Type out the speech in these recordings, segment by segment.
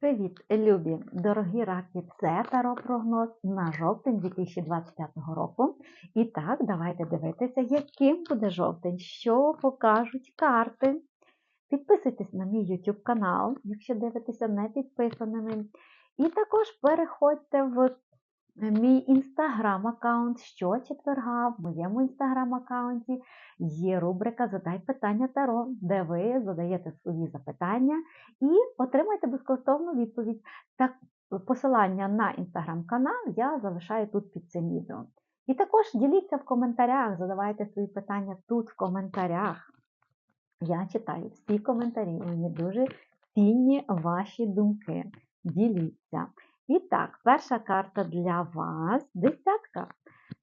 Привіт, любі, дорогі раки! Це таро-прогноз на жовтень 2025 року. І так, давайте дивитися, яким буде жовтень, що покажуть карти. Підписуйтесь на мій YouTube канал, якщо дивитеся не підписаними. І також переходьте в мій інстаграм-аккаунт щочетверга. В моєму інстаграм-аккаунті є рубрика Задай питання Таро, де ви задаєте свої запитання і отримаєте безкоштовну відповідь. Так, посилання на інстаграм-канал я залишаю тут під цим відео. І також діліться в коментарях, задавайте свої питання тут в коментарях. Я читаю всі коментарі, мені дуже цінні ваші думки. Діліться. І так, перша карта для вас десятка.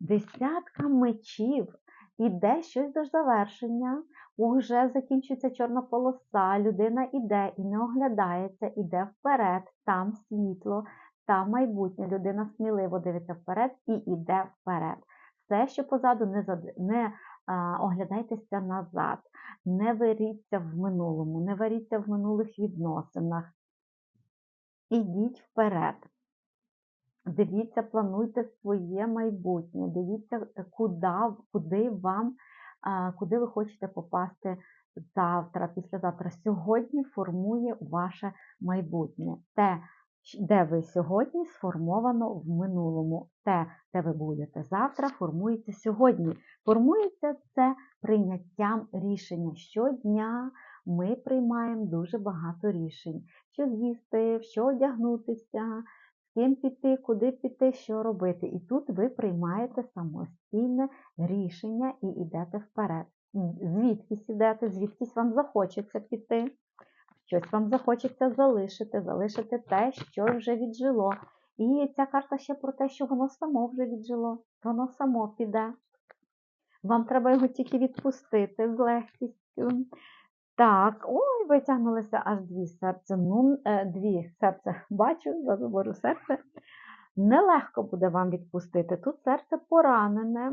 Десятка мечів. Іде щось до завершення, уже закінчується чорна полоса, людина іде і не оглядається, іде вперед, там світло, там майбутнє. Людина сміливо дивиться вперед і йде вперед. Все, що позаду, не зад... не а, оглядайтеся назад, не варіться в минулому, не варіться в минулих відносинах. Ідіть вперед. Дивіться, плануйте своє майбутнє, дивіться, куди, куди вам, куди ви хочете попасти завтра, післязавтра. Сьогодні формує ваше майбутнє. Те, де ви сьогодні, сформовано в минулому. Те, де ви будете завтра, формується сьогодні. Формується це прийняттям рішення. Щодня ми приймаємо дуже багато рішень, що з'їсти, що одягнутися ким піти, куди піти, що робити. І тут ви приймаєте самостійне рішення і йдете вперед. Звідкись ідете, звідкись вам захочеться піти, щось вам захочеться залишити, залишити те, що вже віджило. І ця карта ще про те, що воно само вже віджило, воно само піде. Вам треба його тільки відпустити з легкістю. Так, ой, витягнулися аж дві серця. Ну, е, дві серця бачу, за забору серце. Нелегко буде вам відпустити. Тут серце поранене.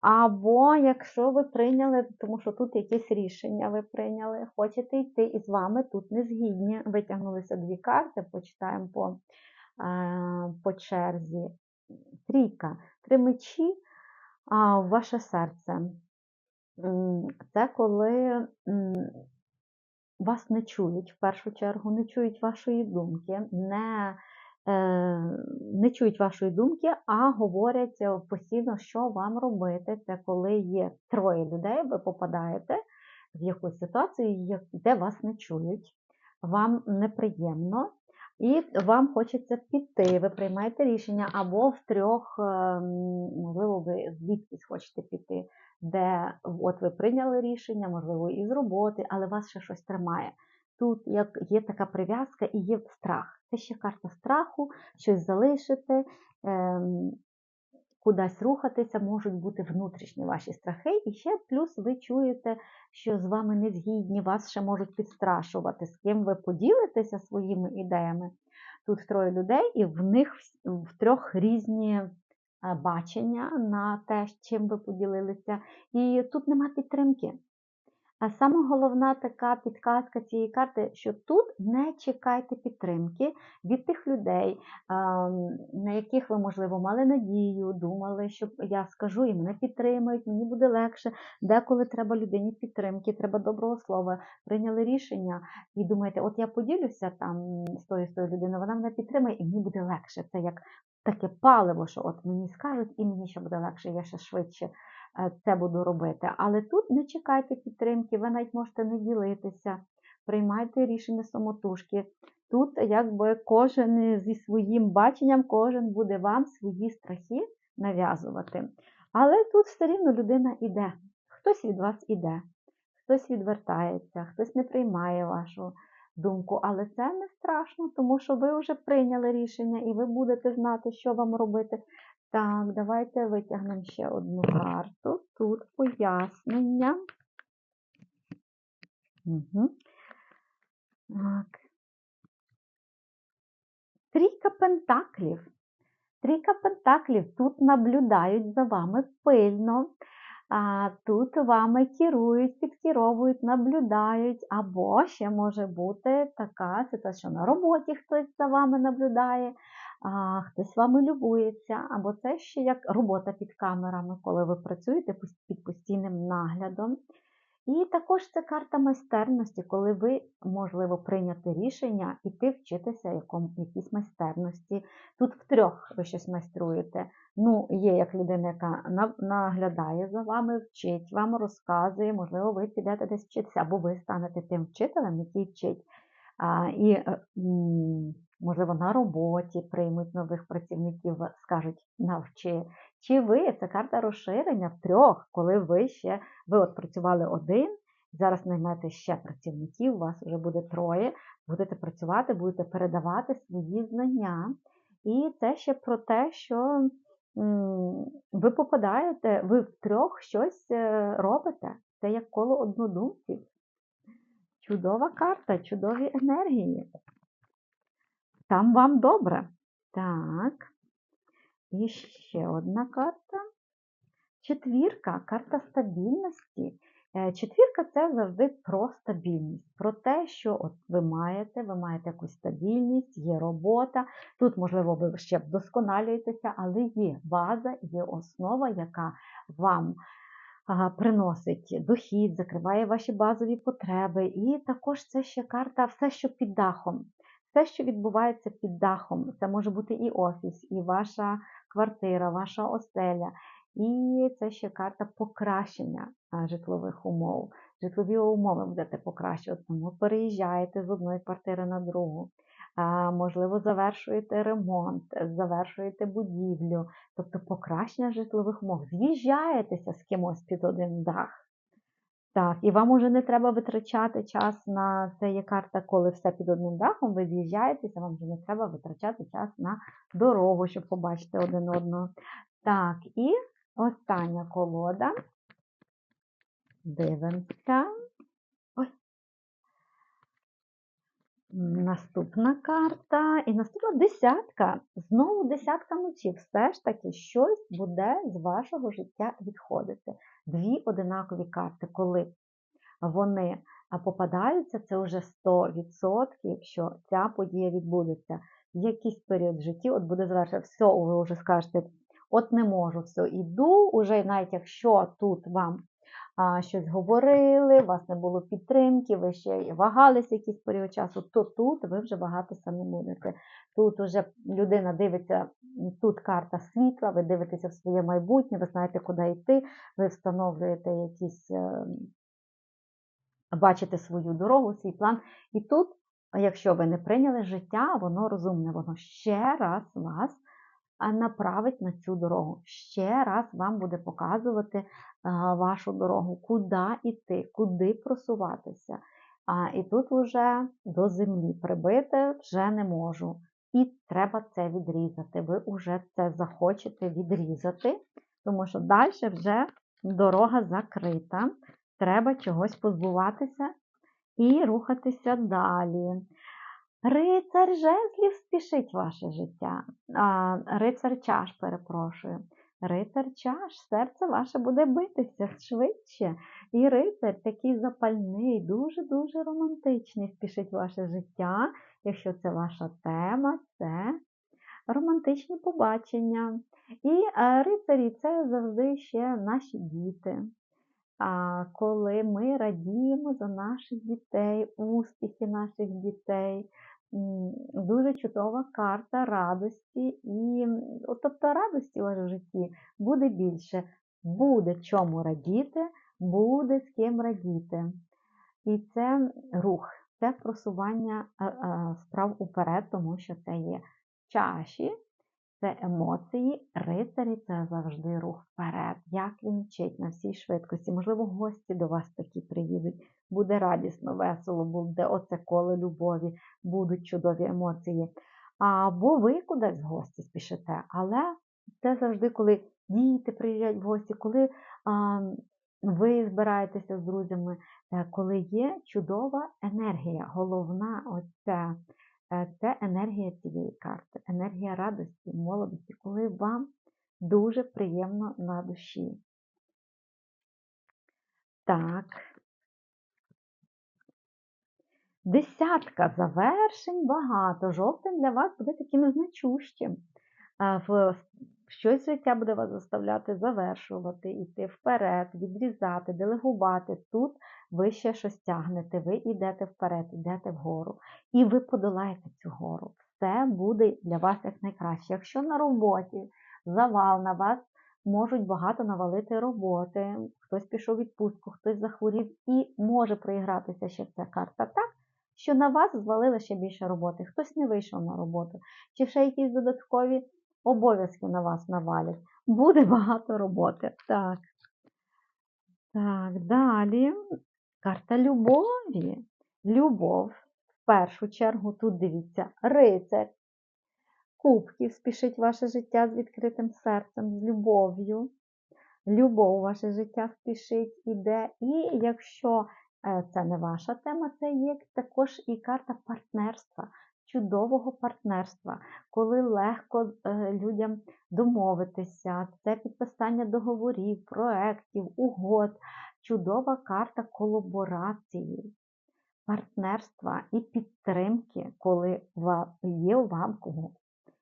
Або якщо ви прийняли, тому що тут якесь рішення ви прийняли, хочете йти і з вами тут не згідні. Витягнулися дві карти, почитаємо по, е, по черзі. Трійка, три мечі, ваше серце це коли вас не чують в першу чергу, не чують вашої думки, не е, не чують вашої думки, а говорять постійно, що вам робити. Це коли є троє людей, ви попадаєте в якусь ситуацію, де вас не чують, вам неприємно, і вам хочеться піти. Ви приймаєте рішення або в трьох, ем, можливо, ви звідкись хочете піти де от ви прийняли рішення, можливо, і з роботи, але вас ще щось тримає. Тут як є така прив'язка і є страх. Це ще карта страху, щось залишити, ем, кудись рухатися, можуть бути внутрішні ваші страхи, і ще плюс ви чуєте, що з вами не згідні, вас ще можуть підстрашувати, з ким ви поділитеся своїми ідеями. Тут троє людей, і в них в трьох різні бачення на те, чим ви поділилися. І тут нема підтримки. А саме головна така підказка цієї карти, що тут не чекайте підтримки від тих людей, на яких ви, можливо, мали надію, думали, що я скажу і мене підтримують, мені буде легше. Деколи треба людині підтримки, треба доброго слова. Прийняли рішення і думаєте, от я поділюся там з тою з тою людиною, вона мене підтримує, і мені буде легше. Це як таке паливо, що от мені скажуть, і мені ще буде легше, я ще швидше е, це буду робити. Але тут не чекайте підтримки, ви навіть можете не ділитися, приймайте рішення самотужки. Тут якби кожен зі своїм баченням, кожен буде вам свої страхи нав'язувати. Але тут все рівно людина йде. Хтось від вас іде, хтось відвертається, хтось не приймає вашу думку, але це не страшно, тому що ви вже прийняли рішення і ви будете знати, що вам робити. Так, давайте витягнемо ще одну карту. Тут пояснення. Угу. Так. Трійка пентаклів. Трійка пентаклів тут наблюдають за вами пильно. А, тут вами керують, підкеровують, наблюдають, або ще може бути така ситуація, що на роботі хтось за вами наблюдає, а, хтось вами любується, або це ще як робота під камерами, коли ви працюєте під постійним наглядом. І також це карта майстерності, коли ви, можливо, прийняти рішення іти вчитися якійсь майстерності. Тут втрьох ви щось майструєте. Ну, є як людина, яка наглядає за вами, вчить вам, розказує, можливо, ви підете десь вчитися, або ви станете тим вчителем, який вчить. А, і, е, можливо, на роботі приймуть нових працівників, скажуть навчи. Чи ви це карта розширення в трьох, коли ви ще ви от працювали один, зараз наймете ще працівників, у вас вже буде троє, будете працювати, будете передавати свої знання. І це ще про те, що ви попадаєте, ви втрьох щось е, робите. Це як коло однодумців. Чудова карта, чудові енергії. Там вам добре. Так. І ще одна карта. Четвірка карта стабільності. Е, Четвірка це завжди про стабільність, про те, що от ви маєте, ви маєте якусь стабільність, є робота. Тут, можливо, ви ще вдосконалюєтеся, але є база, є основа, яка вам приносить дохід, закриває ваші базові потреби. І також це ще карта все, що під дахом. Все, що відбувається під дахом, це може бути і офіс, і ваша квартира, ваша оселя. І це ще карта покращення житлових умов. Житлові умови будете покращувати, тому переїжджаєте з одної квартири на другу. Можливо, завершуєте ремонт, завершуєте будівлю, тобто покращення житлових умов. З'їжджаєтеся з кимось під один дах. Так, і вам уже не треба витрачати час на це є карта, коли все під одним дахом, ви з'їжджаєтеся, вам вже не треба витрачати час на дорогу, щоб побачити один одного. Так, і остання колода. Дивимося. Ой. Наступна карта. І наступна десятка. Знову десятка мечів. Все ж таки щось буде з вашого життя відходити. Дві одинакові карти, коли вони попадаються, це вже 100%, що ця подія відбудеться. Якийсь період в житті от буде завершено, все, ви вже скажете, от не можу, все, іду, уже навіть якщо тут вам щось говорили, у вас не було підтримки, ви ще й вагалися якийсь період часу, то тут ви вже вагатися не будете. Тут вже людина дивиться, тут карта світла, ви дивитеся в своє майбутнє, ви знаєте, куди йти, ви встановлюєте якісь, е, бачите свою дорогу, свій план. І тут, якщо ви не прийняли життя, воно розумне, воно ще раз вас направить на цю дорогу. Ще раз вам буде показувати вашу дорогу, куди йти, куди просуватися. І тут вже до землі прибити вже не можу. І треба це відрізати. Ви вже це захочете відрізати, тому що далі вже дорога закрита. Треба чогось позбуватися і рухатися далі. Рицар жезлів спішить ваше життя. А, рицар чаш, перепрошую. Рицар чаш, серце ваше буде битися швидше. І рицар такий запальний, дуже-дуже романтичний, спішить ваше життя. Якщо це ваша тема, це романтичні побачення. І е, рицарі це завжди ще наші діти. А коли ми радіємо за наших дітей, успіхи наших дітей, дуже чудова карта радості, і от, тобто радості у вас в житті буде більше, буде чому радіти, буде з ким радіти. І це рух, це просування е, е, справ уперед, тому що це є чаші, це емоції, рицарі це завжди рух вперед. Як він вчить на всій швидкості. Можливо, гості до вас такі приїдуть. Буде радісно, весело, буде оце коло любові, будуть чудові емоції. Або ви кудись в гості спішите, але це завжди, коли діти приїжджають в гості, коли а, ви збираєтеся з друзями, е, коли є чудова енергія, головна оця. Е, Це енергія цієї карти, енергія радості, молодості, коли вам дуже приємно на душі. Так. Десятка завершень багато. Жовтень для вас буде таким значущим. В щось життя буде вас заставляти завершувати, йти вперед, відрізати, делегувати. Тут ви ще щось тягнете, ви йдете вперед, йдете вгору. І ви подолаєте цю гору. Все буде для вас як найкраще. Якщо на роботі завал на вас можуть багато навалити роботи, хтось пішов відпустку, хтось захворів і може проігратися ще ця карта так, що на вас звалили ще більше роботи, хтось не вийшов на роботу, чи ще якісь додаткові обов'язки на вас навалять. Буде багато роботи. Так. Так, далі. Карта любові. Любов. В першу чергу, тут дивіться, рицар. Кубків спішить ваше життя з відкритим серцем, з любов'ю. Любов ваше життя спішить, іде. І якщо е, це не ваша тема, це є також і карта партнерства, чудового партнерства, коли легко е, людям домовитися, це підписання договорів, проєктів, угод, чудова карта колаборації, партнерства і підтримки, коли є вам кого.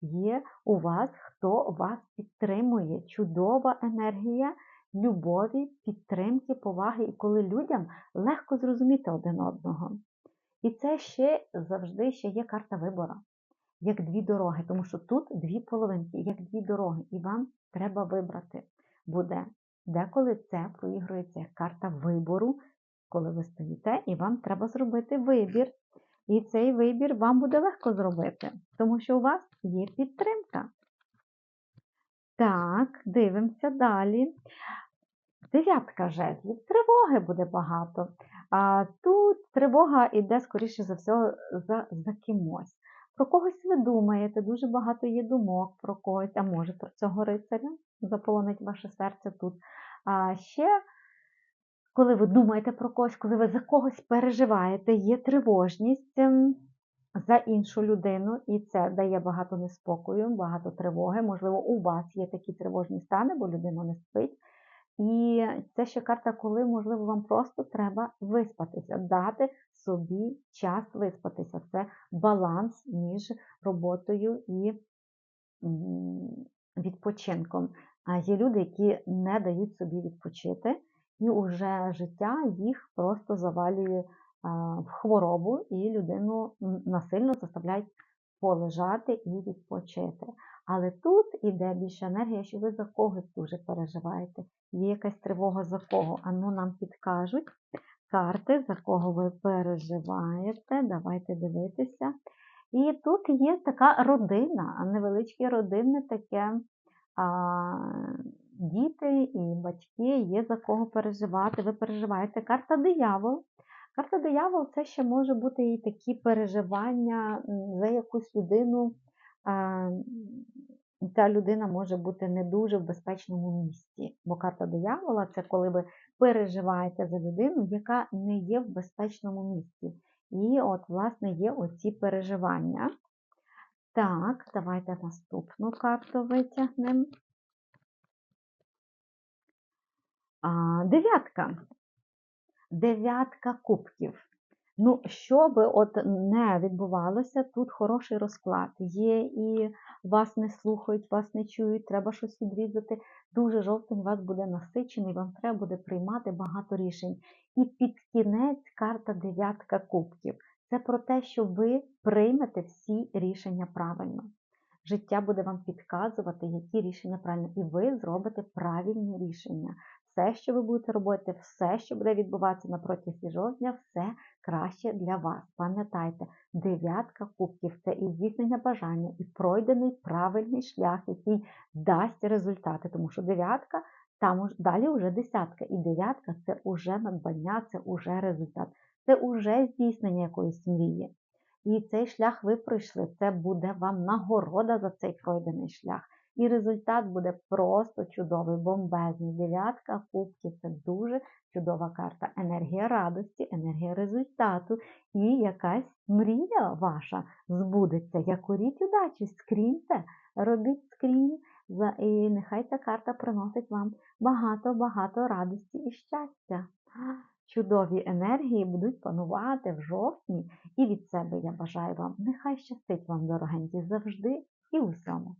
Є у вас, хто вас підтримує. Чудова енергія любові, підтримки, поваги, і коли людям легко зрозуміти один одного. І це ще завжди ще є карта вибору, як дві дороги, тому що тут дві половинки, як дві дороги, і вам треба вибрати буде. Деколи це проігрується як карта вибору, коли ви стоїте, і вам треба зробити вибір. І цей вибір вам буде легко зробити, тому що у вас є підтримка. Так, дивимося далі. Дев'ятка жезлів. Тривоги буде багато. А тут тривога йде, скоріше за все, за, за кимось. Про когось ви думаєте, дуже багато є думок про когось, а може про цього рицаря заполонить ваше серце тут. А ще, коли ви думаєте про когось, коли ви за когось переживаєте, є тривожність ем, за іншу людину, і це дає багато неспокою, багато тривоги. Можливо, у вас є такі тривожні стани, бо людина не спить. І це ще карта, коли, можливо, вам просто треба виспатися, дати собі час виспатися. Це баланс між роботою і відпочинком. Є люди, які не дають собі відпочити, і вже життя їх просто завалює в хворобу, і людину насильно заставляють полежати і відпочити. Але тут іде більше енергія, що ви за когось дуже переживаєте. Є якась тривога за кого. Ану нам підкажуть карти, за кого ви переживаєте. Давайте дивитися. І тут є така родина, невеличке родинне таке а, діти і батьки є за кого переживати. Ви переживаєте карта диявол. Карта диявол це ще може бути і такі переживання за якусь людину. Та людина може бути не дуже в безпечному місці. Бо карта диявола це коли ви переживаєте за людину, яка не є в безпечному місці. І от, власне, є оці переживання. Так, давайте наступну карту витягнемо. Дев'ятка. Дев'ятка кубків. Ну, що би от не відбувалося, тут хороший розклад. Є і вас не слухають, вас не чують, треба щось відрізати. Дуже жовтень вас буде насичений, вам треба буде приймати багато рішень. І під кінець карта дев'ятка кубків. Це про те, що ви приймете всі рішення правильно. Життя буде вам підказувати, які рішення правильно, і ви зробите правильні рішення все, що ви будете робити, все, що буде відбуватися на протязі жовтня, все краще для вас. Пам'ятайте, дев'ятка кубків це і здійснення бажання, і пройдений правильний шлях, який дасть результати. Тому що дев'ятка, там далі вже десятка. І дев'ятка це уже надбання, це уже результат, це уже здійснення якоїсь мрії. І цей шлях ви пройшли, це буде вам нагорода за цей пройдений шлях. І результат буде просто чудовий, бомбезний. Дев'ятка кубків це дуже чудова карта. Енергія радості, енергія результату і якась мрія ваша збудеться. Якоріть удачі, скріньте, робіть скрінь, і нехай ця карта приносить вам багато-багато радості і щастя. Чудові енергії будуть панувати в жовтні, і від себе я бажаю вам, нехай щастить вам, дорогенькі, завжди і у всьому.